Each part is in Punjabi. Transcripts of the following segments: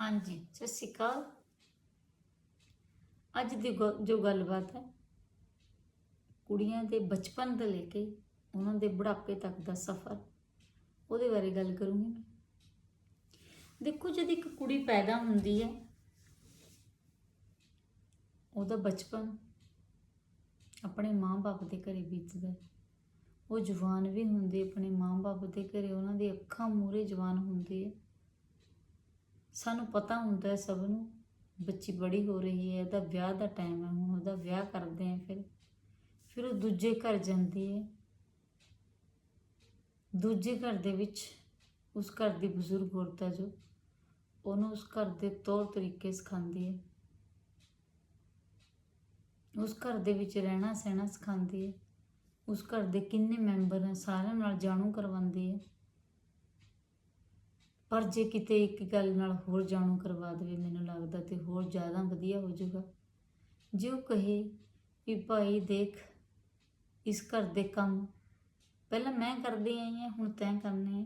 ਹਾਂਜੀ। ਸਤਿ ਸ਼੍ਰੀ ਅਕਾਲ। ਅੱਜ ਦੀ ਗ- ਜੋ ਗੱਲਬਾਤ ਹੈ, ਕੁੜੀਆਂ ਦੇ ਬਚਪਨ ਤੋਂ ਲੈ ਕੇ ਉਹਨਾਂ ਦੇ ਬੁਢਾਪੇ ਤੱਕ ਦਾ ਸਫ਼ਰ, ਉਹਦੇ ਬਾਰੇ ਗੱਲ ਕਰੂੰਗੀ। ਮੈਂ ਦੇਖੋ, ਜਦ ਇੱਕ ਕੁੜੀ ਪੈਦਾ ਹੁੰਦੀ ਹੈ, ਉਹਦਾ ਬਚਪਨ ਆਪਣੇ ਮਾਂ-ਬਾਪ ਦੇ ਘਰੇ ਬੀਤਦਾ ਉਹ ਜਵਾਨ ਵੀ ਹੁੰਦੇ, ਆਪਣੇ ਮਾਂ-ਬਾਪ ਦੇ ਘਰੇ ਉਹਨਾਂ ਦੀ ਅੱਖਾਂ ਮੂਹਰੇ ਜਵਾਨ ਹੁੰਦੇ ਹੈ। ਸਾਨੂੰ ਪਤਾ ਹੁੰਦਾ ਹੈ ਸਭ ਨੂੰ, ਬੱਚੀ ਬੜੀ ਹੋ ਰਹੀ ਹੈ, ਇਹਦਾ ਵਿਆਹ ਦਾ ਟਾਈਮ ਹੈ, ਹੁਣ ਉਹਦਾ ਵਿਆਹ ਕਰਦੇ ਆ ਫਿਰ। ਫਿਰ ਉਹ ਦੂਜੇ ਘਰ ਜਾਂਦੀ ਹੈ। ਦੂਜੇ ਘਰ ਦੇ ਵਿੱਚ ਉਸ ਘਰ ਦੀ ਬਜ਼ੁਰਗ ਔਰਤ ਹੈ ਜੋ, ਉਹਨੂੰ ਉਸ ਘਰ ਦੇ ਤੌਰ ਤਰੀਕੇ ਸਿਖਾਉਂਦੀ ਹੈ। ਉਸ ਘਰ ਦੇ ਵਿੱਚ ਰਹਿਣਾ ਸਹਿਣਾ ਸਿਖਾਉਂਦੀ ਹੈ। ਉਸ ਘਰ ਦੇ ਕਿੰਨੇ ਮੈਂਬਰ ਹੈ, ਸਾਰਿਆਂ ਨਾਲ ਜਾਣੂ ਕਰਵਾਉਂਦੀ ਹੈ। ਪਰ ਜੇ ਕਿਤੇ ਇੱਕ ਗੱਲ ਨਾਲ ਹੋਰ ਜਾਣੂ ਕਰਵਾ ਦੇਵੇ, ਮੈਨੂੰ ਲੱਗਦਾ ਤੇ ਹੋਰ ਜ਼ਿਆਦਾ ਵਧੀਆ ਹੋ ਜਾਊਗਾ। ਜੇ ਉਹ ਕਹੇ ਵੀ ਭਾਈ ਦੇਖ, ਇਸ ਘਰ ਦੇ ਕੰਮ ਪਹਿਲਾਂ ਮੈਂ ਕਰਦੀ ਆਈ ਹਾਂ, ਹੁਣ ਤੈਂ ਕਰਨੇ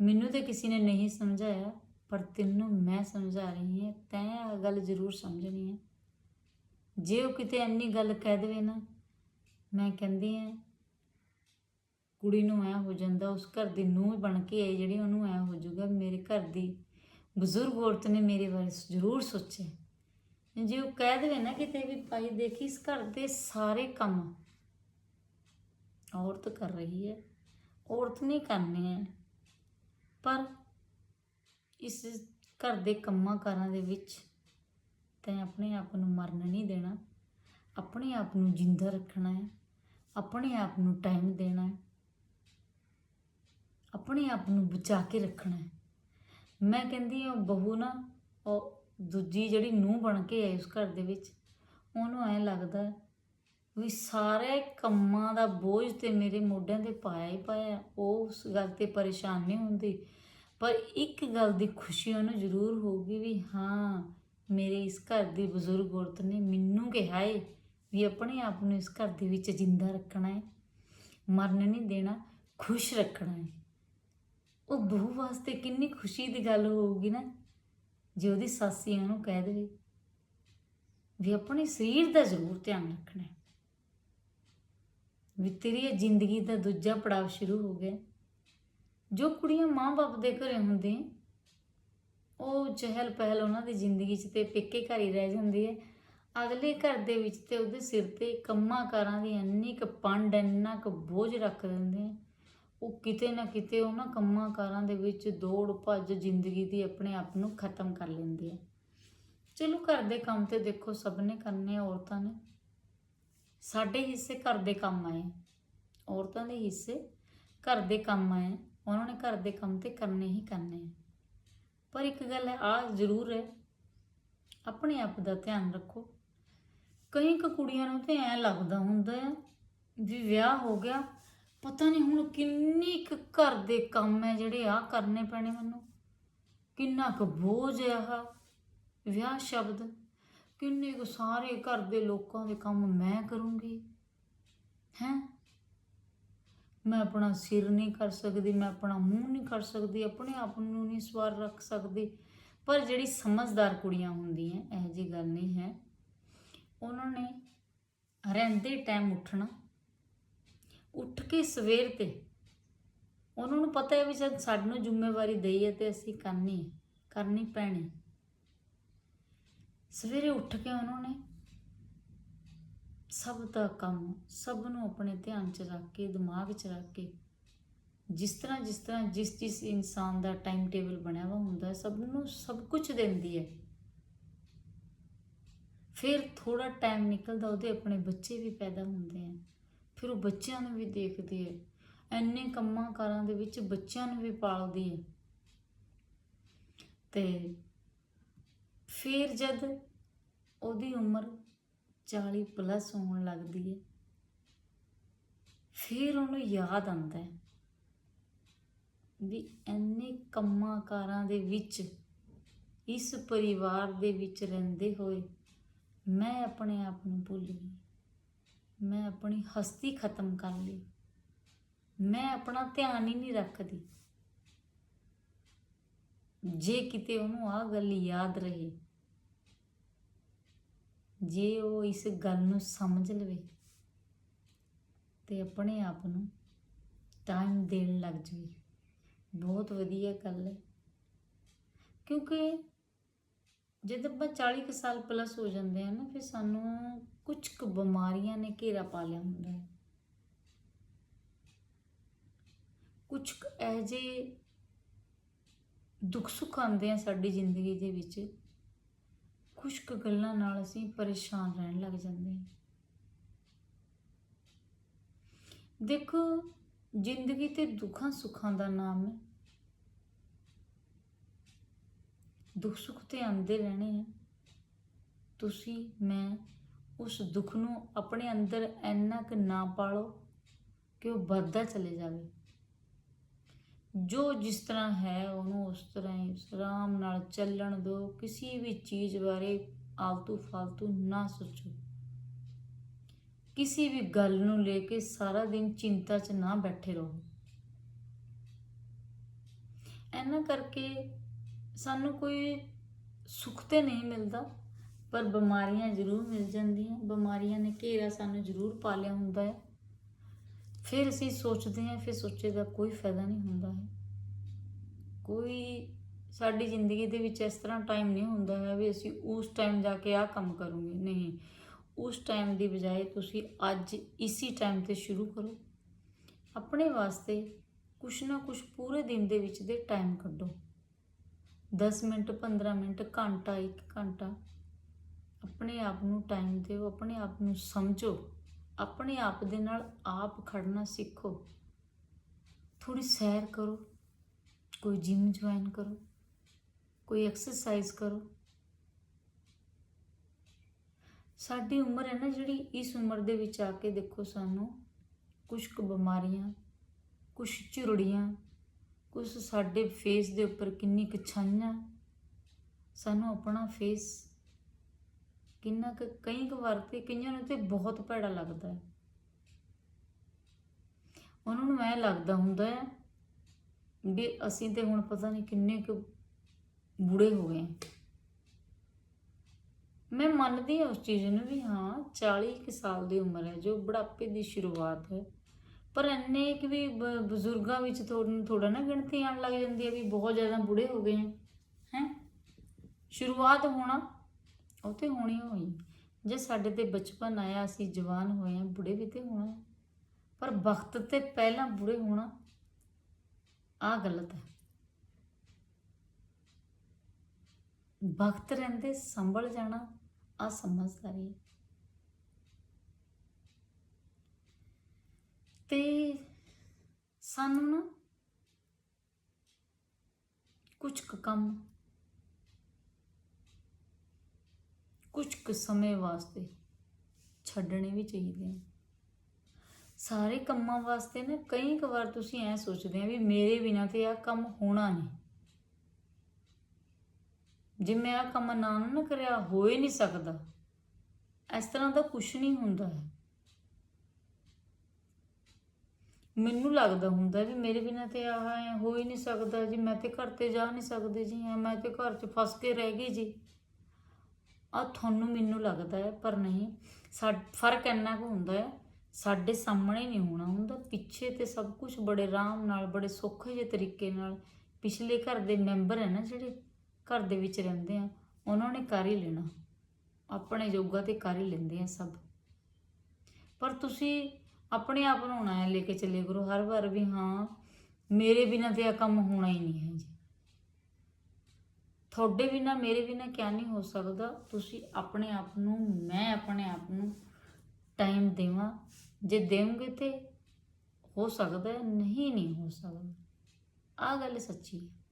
ਮੈਨੂੰ ਤੇ ਕਿਸੇ ਨੇ ਨਹੀਂ ਸਮਝਾਇਆ, ਪਰ ਤੈਨੂੰ ਮੈਂ ਸਮਝਾ ਰਹੀ ਹਾਂ, ਤੈਂ ਇਹ ਗੱਲ ਜ਼ਰੂਰ ਸਮਝਣੀ ਹੈ। ਜੇ ਉਹ ਕਿਤੇ ਇੰਨੀ ਗੱਲ ਕਹਿ ਦੇਵੇ ਨਾ, ਮੈਂ ਕਹਿੰਦੀ ਹਾਂ ਕੁੜੀ ਨੂੰ ਐ ਹੋ ਜਾਂਦਾ, ਉਸ ਘਰ ਦੀ ਨੂੰਹ ਬਣ ਕੇ ਆਈ ਜਿਹੜੀ ਉਹਨੂੰ ਐ ਹੋ ਜਾਊਗਾ, ਮੇਰੇ ਘਰ ਦੀ ਬਜ਼ੁਰਗ ਔਰਤ ਨੇ ਮੇਰੇ ਬਾਰੇ ਜ਼ਰੂਰ ਸੋਚਿਆ। ਜੇ ਉਹ ਕਹਿ ਦੇਵੇ ਨਾ ਕਿਤੇ ਵੀ, ਭਾਈ ਦੇਖੀ, ਇਸ ਘਰ ਦੇ ਸਾਰੇ ਕੰਮ ਔਰਤ ਕਰ ਰਹੀ ਹੈ, ਔਰਤ ਨਹੀਂ ਕਰਨੀ ਹੈ ਪਰ ਇਸ ਘਰ ਦੇ ਕੰਮਾਂ ਕਾਰਾਂ ਦੇ ਵਿੱਚ ਤੈਂ ਆਪਣੇ ਆਪ ਨੂੰ ਮਰਨ ਨਹੀਂ ਦੇਣਾ। ਆਪਣੇ ਆਪ ਨੂੰ ਜਿੰਦਾ ਰੱਖਣਾ ਹੈ ਆਪਣੇ ਆਪ ਨੂੰ ਟਾਈਮ ਦੇਣਾ ਹੈ ਆਪਣੇ ਆਪ ਨੂੰ ਬਚਾ ਕੇ ਰੱਖਣਾ ਹੈ। ਮੈਂ ਕਹਿੰਦੀ ਹਾਂ ਬਹੂ ਨਾ, ਉਹ ਦੂਜੀ ਜਿਹੜੀ ਨੂੰਹ ਬਣ ਕੇ ਆਈ ਉਸ ਘਰ ਦੇ ਵਿੱਚ, ਉਹਨੂੰ ਐ ਲੱਗਦਾ ਵੀ ਸਾਰੇ ਕੰਮਾਂ ਦਾ ਬੋਝ ਤੇ ਮੇਰੇ ਮੋਢਿਆਂ ਤੇ ਪਾਇਆ ਹੀ ਪਾਇਆ ਉਹ ਉਸ ਗੱਲ ਤੇ ਪਰੇਸ਼ਾਨ ਨਹੀਂ ਹੁੰਦੀ। ਪਰ ਇੱਕ ਗੱਲ ਦੀ ਖੁਸ਼ੀ ਉਹਨੂੰ ਜ਼ਰੂਰ ਹੋਊਗੀ ਵੀ ਹਾਂ, ਮੇਰੇ ਇਸ ਘਰ ਦੀ ਬਜ਼ੁਰਗ ਔਰਤ ਨੇ ਮੈਨੂੰ ਕਿਹਾ ਏ ਵੀ ਆਪਣੇ ਆਪ ਨੂੰ ਇਸ ਘਰ ਦੇ ਵਿੱਚ ਜਿੰਦਾ ਰੱਖਣਾ ਹੈ। ਮਰਨ ਨਹੀਂ ਦੇਣਾ, ਖੁਸ਼ ਰੱਖਣਾ ਹੈ। ਉਹ ਬਹੂ ਵਾਸਤੇ ਕਿੰਨੀ ਖੁਸ਼ੀ ਦੀ ਗੱਲ ਹੋਊਗੀ ਨਾ, ਜੇ ਉਹਦੀ ਸਾਸੀ ਉਹਨੂੰ ਕਹਿ ਦੇਵੇ ਵੀ ਆਪਣੇ ਸਰੀਰ ਦਾ ਜ਼ਰੂਰ ਧਿਆਨ ਰੱਖਣਾ ਹੈ। ਵੀ ਤੇਰੀ ਜ਼ਿੰਦਗੀ ਦਾ ਦੂਜਾ ਪੜਾਅ ਸ਼ੁਰੂ ਹੋ ਗਿਆ ਜੋ ਕੁੜੀਆਂ ਮਾਂ-ਬਾਪ ਦੇ ਘਰੇ ਹੁੰਦੀਆਂ ਉਹ ਚਹਿਲ ਪਹਿਲ ਉਹਨਾਂ ਦੀ ਜ਼ਿੰਦਗੀ 'ਚ ਤੇ ਪੇਕੇ ਘਰ ਹੀ ਰਹਿ ਜਾਂਦੀ ਹੈ। ਅਗਲੇ ਘਰ ਦੇ ਵਿੱਚ ਤੇ ਉਹਦੇ ਸਿਰ ਤੇ ਕੰਮਾਂ ਕਾਰਾਂ ਦੀ ਇੰਨੀ ਕੁ ਪੰਡ, ਇੰਨਾ ਕੁ ਬੋਝ ਰੱਖ ਦਿੰਦੇ ਆ ਉਹ ਕਿਤੇ ਨਾ ਕਿਤੇ ਉਹਨਾਂ ਕੰਮਾਂ ਕਾਰਾਂ ਦੇ ਵਿੱਚ ਦੌੜ ਭੱਜ ਜ਼ਿੰਦਗੀ ਦੀ ਆਪਣੇ ਆਪ ਨੂੰ ਖਤਮ ਕਰ ਲੈਂਦੇ ਆ ਚਲੋ ਘਰ ਦੇ ਕੰਮ ਤੇ ਦੇਖੋ, ਸਭ ਨੇ ਕਰਨੇ ਔਰਤਾਂ ਨੇ। ਸਾਡੇ ਹਿੱਸੇ ਘਰ ਦੇ ਕੰਮ ਆਏ। ਔਰਤਾਂ ਦੇ ਹਿੱਸੇ ਘਰ ਦੇ ਕੰਮ ਆਏ। ਉਹਨਾਂ ਨੇ ਘਰ ਦੇ ਕੰਮ ਤੇ ਕਰਨੇ ਹੀ ਕਰਨੇ ਆ। ਪਰ ਇੱਕ ਗੱਲ ਹੈ ਆ ਜ਼ਰੂਰ ਹੈ, ਆਪਣੇ ਆਪ ਦਾ ਧਿਆਨ ਰੱਖੋ। ਕਈ ਕੁ ਕੁੜੀਆਂ ਨੂੰ ਤੇ ਐ ਲੱਗਦਾ ਹੁੰਦਾ ਹੈ ਵੀ ਵਿਆਹ ਹੋ ਗਿਆ ਪਤਾ ਨਹੀਂ ਹੁਣ ਕਿੰਨੀ ਕੁ ਘਰ ਦੇ ਕੰਮ ਹੈ ਜਿਹੜੇ ਆ ਕਰਨੇ ਪੈਣੇ ਮੈਨੂੰ। ਕਿੰਨਾ ਕੁ ਬੋਝ ਹੈ ਆਹ, ਵਿਆਹ ਸ਼ਬਦ। ਕਿੰਨੇ ਕੁ ਸਾਰੇ ਘਰ ਦੇ ਲੋਕਾਂ ਦੇ ਕੰਮ ਮੈਂ ਕਰੂੰਗੀ। ਹੈਂ? ਮੈਂ ਆਪਣਾ ਸਿਰ ਨਹੀਂ ਕਰ ਸਕਦੀ, ਮੈਂ ਆਪਣਾ ਮੂੰਹ ਨਹੀਂ ਕਰ ਸਕਦੀ, ਆਪਣੇ ਆਪ ਨੂੰ ਨਹੀਂ ਸਵਾਰ ਰੱਖ ਸਕਦੀ। ਪਰ ਜਿਹੜੀ ਸਮਝਦਾਰ ਕੁੜੀਆਂ ਹੁੰਦੀਆਂ, ਇਹ ਜੀ ਗੱਲ ਨਹੀਂ ਹੈ। ਉਹਨਾਂ ਨੇ ਰਹਿੰਦੇ ਟਾਈਮ ਉੱਠਣਾ। ਉੱਠ ਕੇ ਸਵੇਰ ਤੇ। ਉਹਨਾਂ ਨੂੰ ਪਤਾ ਹੈ ਵੀ ਜਦ ਸਾਨੂੰ ਜ਼ਿੰਮੇਵਾਰੀ ਦਈ ਹੈ ਤੇ ਅਸੀਂ ਕਰਨੀ ਕਰਨੀ ਪੈਣੀ ਸਵੇਰੇ ਉੱਠ ਕੇ ਉਹਨਾਂ ਨੇ ਸਭ ਦਾ ਕੰਮ, ਸਭ ਨੂੰ ਆਪਣੇ ਧਿਆਨ 'ਚ ਰੱਖ ਕੇ, ਦਿਮਾਗ 'ਚ ਰੱਖ ਕੇ, ਜਿਸ ਤਰ੍ਹਾਂ ਜਿਸ ਤਰ੍ਹਾਂ, ਜਿਸ ਜਿਸ ਇਨਸਾਨ ਦਾ ਟਾਈਮ ਟੇਬਲ ਬਣਿਆ ਵਾ ਹੁੰਦਾ ਹੈ, ਸਭ ਨੂੰ ਸਭ ਕੁਝ ਦਿੰਦੀ ਹੈ। ਫਿਰ ਥੋੜਾ ਟਾਈਮ ਨਿਕਲਦਾ, ਉਹਦੇ ਆਪਣੇ ਬੱਚੇ ਵੀ ਪੈਦਾ ਹੁੰਦੇ ਆ। ਫਿਰ ਉਹ ਬੱਚਿਆਂ ਨੂੰ ਵੀ ਦੇਖਦੀ ਹੈ ਐਨੇ ਕੰਮਾਂ ਕਾਰਾਂ ਦੇ ਵਿੱਚ ਬੱਚਿਆਂ ਨੂੰ ਵੀ ਪਾਲਦੀ ਹੈ ਤੇ ਫਿਰ ਜਦ ਉਹਦੀ ਉਮਰ 40 ਪਲੱਸ ਹੋਣ ਲੱਗਦੀ ਹੈ ਫਿਰ ਉਹਨੂੰ ਯਾਦ ਆਉਂਦਾ ਹੈ ਵੀ ਐਨੇ ਕੰਮਾਂ ਕਾਰਾਂ ਦੇ ਵਿੱਚ, ਇਸ ਪਰਿਵਾਰ ਦੇ ਵਿੱਚ ਰਹਿੰਦੇ ਹੋਏ ਮੈਂ ਆਪਣੇ ਆਪ ਨੂੰ ਭੁੱਲ ਗਈ। ਮੈਂ ਆਪਣੀ ਹਸਤੀ ਖਤਮ ਕਰ ਲਈ। ਮੈਂ ਆਪਣਾ ਧਿਆਨ ਹੀ ਨਹੀਂ ਰੱਖਦੀ। ਜੇ ਕਿਤੇ ਉਹਨੂੰ ਆ ਗੱਲ ਯਾਦ ਰਹੇ, ਜੇ ਉਹ ਇਸ ਗੱਲ ਨੂੰ ਸਮਝ ਲਵੇ ਤੇ ਆਪਣੇ ਆਪ ਨੂੰ ਟਾਈਮ ਦੇਣ ਲੱਗ ਜਵੇ। ਬਹੁਤ ਵਧੀਆ ਗੱਲ ਹੈ। ਕਿਉਂਕਿ ਜਦ ਆਪਾਂ 40 ਕੁ ਸਾਲ ਪਲੱਸ ਹੋ ਜਾਂਦੇ ਆ ਨਾ, ਫਿਰ ਸਾਨੂੰ ਕੁਝ ਕੁ ਬਿਮਾਰੀਆਂ ਨੇ ਘੇਰਾ ਪਾ ਲਿਆ ਹੁੰਦਾ ਹੈ। ਕੁਝ ਕੁ ਇਹੋ ਜਿਹੇ ਦੁੱਖ ਸੁੱਖ ਆਉਂਦੇ ਆ ਸਾਡੀ ਜ਼ਿੰਦਗੀ ਦੇ ਵਿੱਚ। ਕੁਝ ਕੁ ਗੱਲਾਂ ਨਾਲ ਅਸੀਂ ਪਰੇਸ਼ਾਨ ਰਹਿਣ ਲੱਗ ਜਾਂਦੇ ਹਾਂ। ਦੇਖੋ, ਜ਼ਿੰਦਗੀ ਤੇ ਦੁੱਖਾਂ ਸੁੱਖਾਂ ਦਾ ਨਾਮ ਹੈ। ਦੁੱਖ ਸੁੱਖ ਤੇ ਆਉਂਦੇ ਰਹਿਣੇ ਆ। ਤੁਸੀਂ, ਮੈਂ ਉਸ ਦੁੱਖ ਨੂੰ ਆਪਣੇ ਅੰਦਰ ਇੰਨਾ ਕੁ ਨਾ ਪਾਲੋ ਕਿ ਉਹ ਵੱਧਦਾ ਚਲੇ ਜਾਵੇ। ਜੋ ਜਿਸ ਤਰ੍ਹਾਂ ਹੈ, ਉਹਨੂੰ ਉਸ ਤਰ੍ਹਾਂ ਹੀ ਆਰਾਮ ਨਾਲ ਚੱਲਣ ਦਿਓ। ਕਿਸੇ ਵੀ ਚੀਜ਼ ਬਾਰੇ ਆਲਤੂ ਫਾਲਤੂ ਨਾ ਸੋਚੋ। ਕਿਸੇ ਵੀ ਗੱਲ ਨੂੰ ਲੈ ਕੇ ਸਾਰਾ ਦਿਨ ਚਿੰਤਾ 'ਚ ਨਾ ਬੈਠੇ ਰਹੋ। ਐਨਾ ਕਰਕੇ ਸਾਨੂੰ ਕੋਈ ਸੁੱਖ ਤੇ ਨਹੀਂ ਮਿਲਦਾ, ਪਰ ਬਿਮਾਰੀਆਂ ਜ਼ਰੂਰ ਮਿਲ ਜਾਂਦੀਆਂ। ਬਿਮਾਰੀਆਂ ਨੇ ਘੇਰਾ ਸਾਨੂੰ ਜ਼ਰੂਰ ਪਾ ਲਿਆ ਹੁੰਦਾ ਹੈ। ਫਿਰ ਅਸੀਂ ਸੋਚਦੇ ਹਾਂ, ਫਿਰ ਸੋਚੇ ਦਾ ਕੋਈ ਫਾਇਦਾ ਨਹੀਂ ਹੁੰਦਾ ਹੈ। ਕੋਈ ਸਾਡੀ ਜ਼ਿੰਦਗੀ ਦੇ ਵਿੱਚ ਇਸ ਤਰ੍ਹਾਂ ਟਾਈਮ ਨਹੀਂ ਹੁੰਦਾ ਹੈ ਵੀ ਅਸੀਂ ਉਸ ਟਾਈਮ ਜਾ ਕੇ ਆਹ ਕੰਮ ਕਰੂਗੇ। ਨਹੀਂ, ਉਸ ਟਾਈਮ ਦੀ ਬਜਾਏ ਤੁਸੀਂ ਅੱਜ ਇਸੀ ਟਾਈਮ ਤੇ ਸ਼ੁਰੂ ਕਰੋ। ਆਪਣੇ ਵਾਸਤੇ ਕੁਛ ਨਾ ਕੁਛ ਪੂਰੇ ਦਿਨ ਦੇ ਵਿੱਚ ਦੇ ਟਾਈਮ ਕੱਢੋ। 10 ਮਿੰਟ 15 ਮਿੰਟ, ਘੰਟਾ 1 ਘੰਟਾ। ਆਪਣੇ ਆਪ ਨੂੰ ਟਾਈਮ ਦਿਓ, ਆਪਣੇ ਆਪ ਨੂੰ ਸਮਝੋ। ਆਪਣੇ ਆਪ ਦੇ ਨਾਲ ਆਪ ਖੜਨਾ ਸਿੱਖੋ। ਥੋੜੀ ਸੈਰ ਕਰੋ। ਕੋਈ ਜਿਮ ਜੁਆਇਨ ਕਰੋ। ਕੋਈ ਐਕਸਰਸਾਈਜ਼ ਕਰੋ। ਸਾਡੀ ਉਮਰ ਹੈ ਨਾ ਜਿਹੜੀ, ਇਸ ਉਮਰ ਦੇ ਵਿੱਚ ਆ ਕੇ ਦੇਖੋ ਸਾਨੂੰ ਕੁਝ ਕੁ ਬਿਮਾਰੀਆਂ ਕੁਝ ਝੁਰੜੀਆਂ ਕੁਝ ਸਾਡੇ ਫੇਸ ਦੇ ਉੱਪਰ ਕਿੰਨੀ ਕੁ ਛਾਈਆਂ ਸਾਨੂੰ ਆਪਣਾ ਫੇਸ ਕਿੰਨਾ ਕੁ, ਕਈ ਕੁ ਵਾਰ ਤੇ ਕਈਆਂ ਨੂੰ ਤੇ ਬਹੁਤ ਭੈੜਾ ਲੱਗਦਾ ਹੈ। ਉਹਨਾਂ ਨੂੰ ਐ ਲੱਗਦਾ ਹੁੰਦਾ ਹੈ ਵੀ ਅਸੀਂ ਤੇ ਹੁਣ ਪਤਾ ਨਹੀਂ ਕਿੰਨੇ ਕੁ ਬੁੜੇ ਹੋ ਗਏ ਮੈਂ ਮੰਨਦੀ ਹਾਂ ਉਸ ਚੀਜ਼ ਨੂੰ ਵੀ ਹਾਂ 40 ਕੁ ਸਾਲ ਦੀ ਉਮਰ ਹੈ ਜੋ ਬੁਢਾਪੇ ਦੀ ਸ਼ੁਰੂਆਤ ਹੈ। ਪਰ ਇੰਨੇ ਕਿ ਵੀ ਬ- ਬਜ਼ੁਰਗਾਂ ਵਿੱਚ ਥੋੜਾ ਥੋੜਾ ਨਾ ਗਿਣਤੀ ਆਉਣ ਲੱਗ ਜਾਂਦੀ ਹੈ ਵੀ ਬਹੁਤ ਜ਼ਿਆਦਾ ਬੁੜੇ ਹੋ ਗਏ ਹੈ ਹੈ? ਸ਼ੁਰੂਆਤ ਹੋਣਾ ਉਹ ਤੇ ਹੋਣੀ ਹੋਈ। ਜੇ ਸਾਡੇ ਤੇ ਬਚਪਨ ਆਇਆ, ਅਸੀਂ ਜਵਾਨ ਹੋਏ ਹਾਂ, ਬੁੜੇ ਵੀ ਤੇ ਹੋਣਾ ਹੈ। ਪਰ ਵਕਤ ਤੇ ਪਹਿਲਾਂ ਬੁੜੇ ਹੋਣਾ ਆ ਗਲਤ ਹੈ। ਵਕਤ ਰਹਿੰਦੇ, ਸੰਭਲ ਜਾਣਾ ਆ ਸਮਝਦਾਰੀ ਹੈ। ਤੇ ਸਾਨੂੰ ਨਾ ਕੁਝ ਕੁ ਕੰਮ ਕੁਝ ਕੁ ਸਮੇਂ ਵਾਸਤੇ ਛੱਡਣੇ ਵੀ ਚਾਹੀਦੇ ਆ। ਸਾਰੇ ਕੰਮਾਂ ਵਾਸਤੇ ਨਾ ਕਈ ਕੁ ਵਾਰ ਤੁਸੀਂ ਐ ਸੋਚਦੇ ਆ ਵੀ ਮੇਰੇ ਬਿਨਾਂ ਤੇ ਆ ਕੰਮ ਹੋਣਾ ਨਹੀਂ। ਜੇ ਮੈਂ ਆ ਕੰਮ ਨਾ ਨਾ ਕਰਿਆ, ਹੋ ਹੀ ਨਹੀਂ ਸਕਦਾ। ਇਸ ਤਰ੍ਹਾਂ ਦਾ ਕੁਝ ਨਹੀਂ ਹੁੰਦਾ ਹੈ। ਮੈਨੂੰ ਲੱਗਦਾ ਹੁੰਦਾ ਵੀ ਮੇਰੇ ਬਿਨਾਂ ਤੇ ਆਹ ਐ ਹੋ ਹੀ ਨਹੀਂ ਸਕਦਾ ਜੀ, ਮੈਂ ਤੇ ਘਰ ਤੇ ਜਾ ਨਹੀਂ ਸਕਦੀ ਜੀ ਹਾਂ ਮੈਂ ਤੇ ਘਰ 'ਚ ਫਸ ਕੇ ਰਹਿ ਗਈ ਜੀ। ਆ ਤੁਹਾਨੂੰ ਮੈਨੂੰ ਲੱਗਦਾ ਹੈ, ਪਰ ਨਹੀਂ, ਸਾ, ਫ਼ਰਕ ਇੰਨਾ ਕੁ ਹੁੰਦਾ ਹੈ, ਸਾਡੇ ਸਾਹਮਣੇ ਨਹੀਂ ਹੋਣਾ ਹੁੰਦਾ, ਪਿੱਛੇ ਤੇ ਸਭ ਕੁਝ ਬੜੇ ਆਰਾਮ ਨਾਲ, ਬੜੇ ਸੌਖੇ ਜਿਹੇ ਤਰੀਕੇ ਨਾਲ, ਪਿਛਲੇ ਘਰ ਦੇ ਮੈਂਬਰ ਹੈ ਨਾ ਜਿਹੜੇ ਘਰ ਦੇ ਵਿੱਚ ਰਹਿੰਦੇ ਆ, ਉਹਨਾਂ ਨੇ ਕਰ ਹੀ ਲੈਣਾ, ਆਪਣੇ ਜੋਗਾ ਤੇ ਕਰ ਹੀ ਲੈਂਦੇ ਆ ਸਭ। ਪਰ ਤੁਸੀਂ ਆਪਣੇ ਆਪ ਨੂੰ ਨਾ ਲੈ ਕੇ ਚੱਲੇ ਕਰੋ ਹਰ ਵਾਰ ਵੀ ਹਾਂ, ਮੇਰੇ ਬਿਨਾਂ ਤੇ ਇਹ ਕੰਮ ਹੋਣਾ ਹੀ ਨਹੀਂ ਹੈ ਜੀ। ਤੁਹਾਡੇ ਬਿਨਾਂ, ਮੇਰੇ ਬਿਨਾਂ ਕਿਆ ਨਹੀਂ ਹੋ ਸਕਦਾ। ਤੁਸੀਂ ਆਪਣੇ ਆਪ ਨੂੰ, ਮੈਂ ਆਪਣੇ ਆਪ ਨੂੰ ਟਾਈਮ ਦੇਵਾਂ। ਜੇ ਦੇਵੋਗੇ ਤੇ ਹੋ ਸਕਦਾ ਨਹੀਂ ਨਹੀਂ ਹੋ ਸਕਦਾ। ਆ ਗੱਲ ਸੱਚੀ ਹੈ।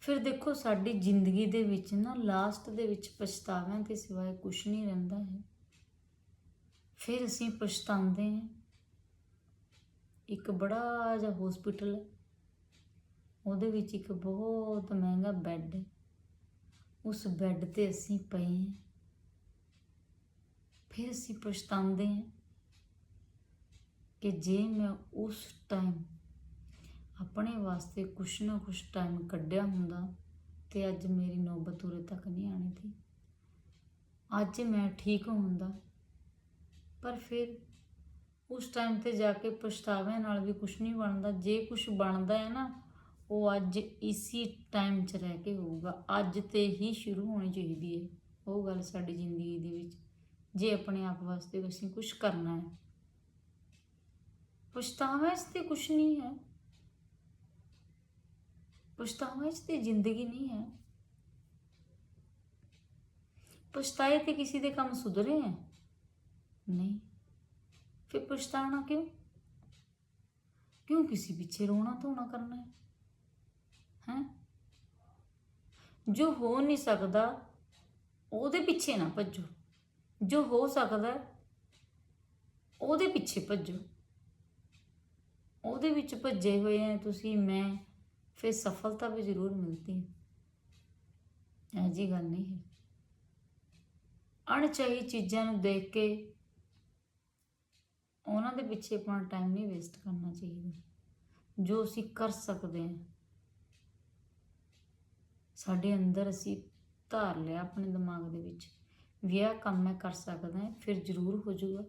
ਫਿਰ ਦੇਖੋ ਸਾਡੀ ਜ਼ਿੰਦਗੀ ਦੇ ਵਿੱਚ ਨਾ ਲਾਸਟ ਦੇ ਵਿੱਚ ਪਛਤਾਵਿਆਂ ਦੇ ਸਿਵਾਏ ਕੁਝ ਨਹੀਂ ਰਹਿੰਦਾ ਹੈ ਫਿਰ ਅਸੀਂ ਪਛਤਾਉਂਦੇ ਹਾਂ। ਇੱਕ ਬੜਾ ਜਿਹਾ ਹਸਪੀਟਲ ਹੈ। ਉਹਦੇ ਵਿੱਚ ਇੱਕ ਬਹੁਤ ਮਹਿੰਗਾ ਬੈੱਡ ਹੈ। ਉਸ ਬੈੱਡ ਤੇ ਅਸੀਂ ਪਏ ਹਾਂ। ਫਿਰ ਅਸੀਂ ਪਛਤਾਉਂਦੇ ਹਾਂ ਕਿ ਜੇ ਮੈਂ ਉਸ ਟਾਈਮ ਆਪਣੇ ਵਾਸਤੇ ਕੁਛ ਨਾ ਕੁਛ ਟਾਈਮ ਕੱਢਿਆ ਹੁੰਦਾ ਤੇ ਅੱਜ ਮੇਰੀ ਨੌਬਤ ਉਰੇ ਤੱਕ ਨਹੀਂ ਆਣੀ ਸੀ। ਅੱਜ ਮੈਂ ਠੀਕ ਹੁੰਦਾ, ਪਰ ਫਿਰ ਉਸ ਟਾਈਮ ਤੇ ਜਾ ਕੇ ਪਛਤਾਵਿਆਂ ਨਾਲ ਵੀ ਕੁਝ ਨਹੀਂ ਬਣਦਾ। ਜੇ ਕੁਝ ਬਣਦਾ ਹੈ ਨਾ, ਉਹ ਅੱਜ ਇਸੀ ਟਾਈਮ 'ਚ ਰਹਿ ਕੇ ਹੋਊਗਾ। ਅੱਜ ਤੇ ਹੀ ਸ਼ੁਰੂ ਹੋਣੀ ਚਾਹੀਦੀ ਹੈ ਉਹ ਗੱਲ ਸਾਡੀ ਜ਼ਿੰਦਗੀ ਦੇ ਵਿੱਚ, ਜੇ ਆਪਣੇ ਆਪ ਵਾਸਤੇ ਅਸੀਂ ਕੁਝ ਕਰਨਾ ਹੈ। ਪਛਤਾਵਾ 'ਚ ਤੇ ਕੁਝ ਨਹੀਂ ਹੈ। ਪਛਤਾਵਾ 'ਚ ਤੇ ਜ਼ਿੰਦਗੀ ਨਹੀਂ ਹੈ। ਪਛਤਾਏ ਤੇ ਕਿਸੇ ਦੇ ਕੰਮ ਸੁਧਰੇ ਹੈ? ਨਹੀਂ। ਫਿਰ ਪਛਤਾਣਾ ਕਿਉਂ? ਕਿਉਂ ਕਿਸੇ ਪਿੱਛੇ ਰੋਣਾ ਧੋਣਾ ਕਰਨਾ ਹੈ? ਹੈ? ਜੋ ਹੋ ਨਹੀਂ ਸਕਦਾ, ਉਹਦੇ ਪਿੱਛੇ ਨਾ ਭੱਜੋ। ਜੋ ਹੋ ਸਕਦਾ, ਉਹਦੇ ਪਿੱਛੇ ਭੱਜੋ। ਉਹਦੇ ਵਿੱਚ ਭੱਜੇ ਹੋਏ ਆ ਤੁਸੀਂ, ਮੈਂ ਫਿਰ ਸਫਲਤਾ ਵੀ ਜ਼ਰੂਰ ਮਿਲਦੀ ਹੈ। ਇਹ ਜੀ ਗੱਲ ਨਹੀਂ ਹੈ। ਅਣਚਾਹੀ ਚੀਜ਼ਾਂ ਨੂੰ ਦੇਖ ਕੇ ਉਹਨਾਂ ਦੇ ਪਿੱਛੇ ਆਪਣਾ ਟਾਈਮ ਨਹੀਂ ਵੇਸਟ ਕਰਨਾ ਚਾਹੀਦਾ। ਜੋ ਅਸੀਂ ਕਰ ਸਕਦੇ ਹਾਂ। ਸਾਡੇ ਅੰਦਰ ਅਸੀਂ ਧਾਰ ਲਿਆ ਆਪਣੇ ਦਿਮਾਗ ਦੇ ਵਿੱਚ। ਵੀ ਇਹ ਕੰਮ ਮੈਂ ਕਰ ਸਕਦਾ ਹਾਂ, ਫਿਰ ਜ਼ਰੂਰ ਹੋ ਜਾਊਗਾ।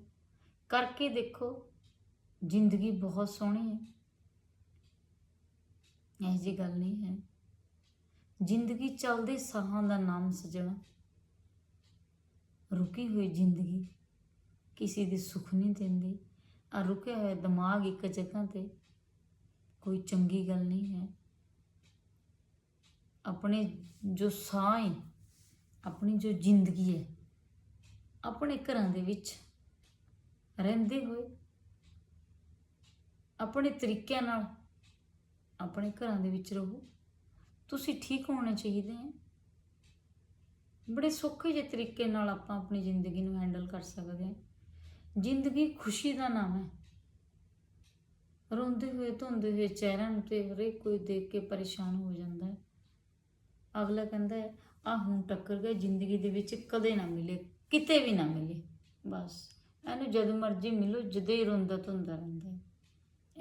ਕਰਕੇ ਦੇਖੋ, ਜ਼ਿੰਦਗੀ ਬਹੁਤ ਸੋਹਣੀ ਹੈ। ਇਹੋ ਜਿਹੀ ਗੱਲ ਨਹੀਂ ਹੈ। ਜ਼ਿੰਦਗੀ ਚੱਲਦੇ ਸਾਹਾਂ ਦਾ ਨਾਮ ਸਜਣਾ। ਰੁਕੀ ਹੋਈ ਜ਼ਿੰਦਗੀ ਕਿਸੇ ਦੀ ਸੁੱਖ ਨਹੀਂ ਦਿੰਦੀ। ਆ ਰੁਕਿਆ ਹੋਇਆ ਦਿਮਾਗ ਇੱਕ ਜਗ੍ਹਾ ਤੇ ਕੋਈ ਚੰਗੀ ਗੱਲ ਨਹੀਂ ਹੈ। ਆਪਣੇ ਜੋ ਸਾਹ ਹੈ, ਆਪਣੀ ਜੋ ਜ਼ਿੰਦਗੀ ਹੈ, ਆਪਣੇ ਘਰਾਂ ਦੇ ਵਿੱਚ ਰਹਿੰਦੇ ਹੋਏ, ਆਪਣੇ ਤਰੀਕਿਆਂ ਨਾਲ ਆਪਣੇ ਘਰਾਂ ਦੇ ਵਿੱਚ ਰਹੋ। ਤੁਸੀਂ ਠੀਕ ਹੋਣੇ ਚਾਹੀਦੇ ਹੈ। ਬੜੇ ਸੌਖੇ ਜਿਹੇ ਤਰੀਕੇ ਨਾਲ ਆਪਾਂ ਆਪਣੀ ਜ਼ਿੰਦਗੀ ਨੂੰ ਹੈਂਡਲ ਕਰ ਸਕਦੇ ਹਾਂ। ਜ਼ਿੰਦਗੀ ਖੁਸ਼ੀ ਦਾ ਨਾਮ ਹੈ। ਰੋਂਦੇ ਹੋਏ ਧੁੰਦੇ ਹੋਏ ਚਿਹਰਿਆਂ ਨੂੰ ਤੇ ਹਰੇਕ ਕੋਈ ਦੇਖ ਕੇ ਪਰੇਸ਼ਾਨ ਹੋ ਜਾਂਦਾ ਹੈ। ਅਗਲਾ ਕਹਿੰਦਾ ਹੈ ਆ ਹੁਣ ਟੱਕਰ ਗਏ ਜ਼ਿੰਦਗੀ ਦੇ ਵਿੱਚ ਕਦੇ ਨਾ ਮਿਲੇ, ਕਿਤੇ ਵੀ ਨਾ ਮਿਲੇ। ਬਸ। ਇਹਨੂੰ ਜਦ ਮਰਜ਼ੀ ਮਿਲੋ, ਜਦੇ ਹੀ ਰੋਂਦਾ ਧੁੰਦਾ ਰਹਿੰਦਾ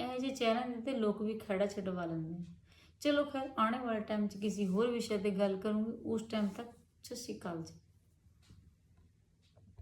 ਇਹ ਜਿਹੇ ਚਿਹਰਿਆਂ ਦੇ ਤੇ ਲੋਕ ਵੀ ਖੜਾ ਛਡਵਾ ਲੈਂਦੇ ਨੇ। ਚਲੋ ਖੈਰ, ਆਉਣੇ ਵਾਲੇ ਟਾਈਮ 'ਚ ਕਿਸੇ ਹੋਰ ਵਿਸ਼ੇ ਤੇ ਗੱਲ ਕਰੂੰਗੀ। ਉਸ ਟਾਈਮ ਤੱਕ, ਸਤਿ ਸ਼੍ਰੀ ਅਕਾਲ ਜੀ।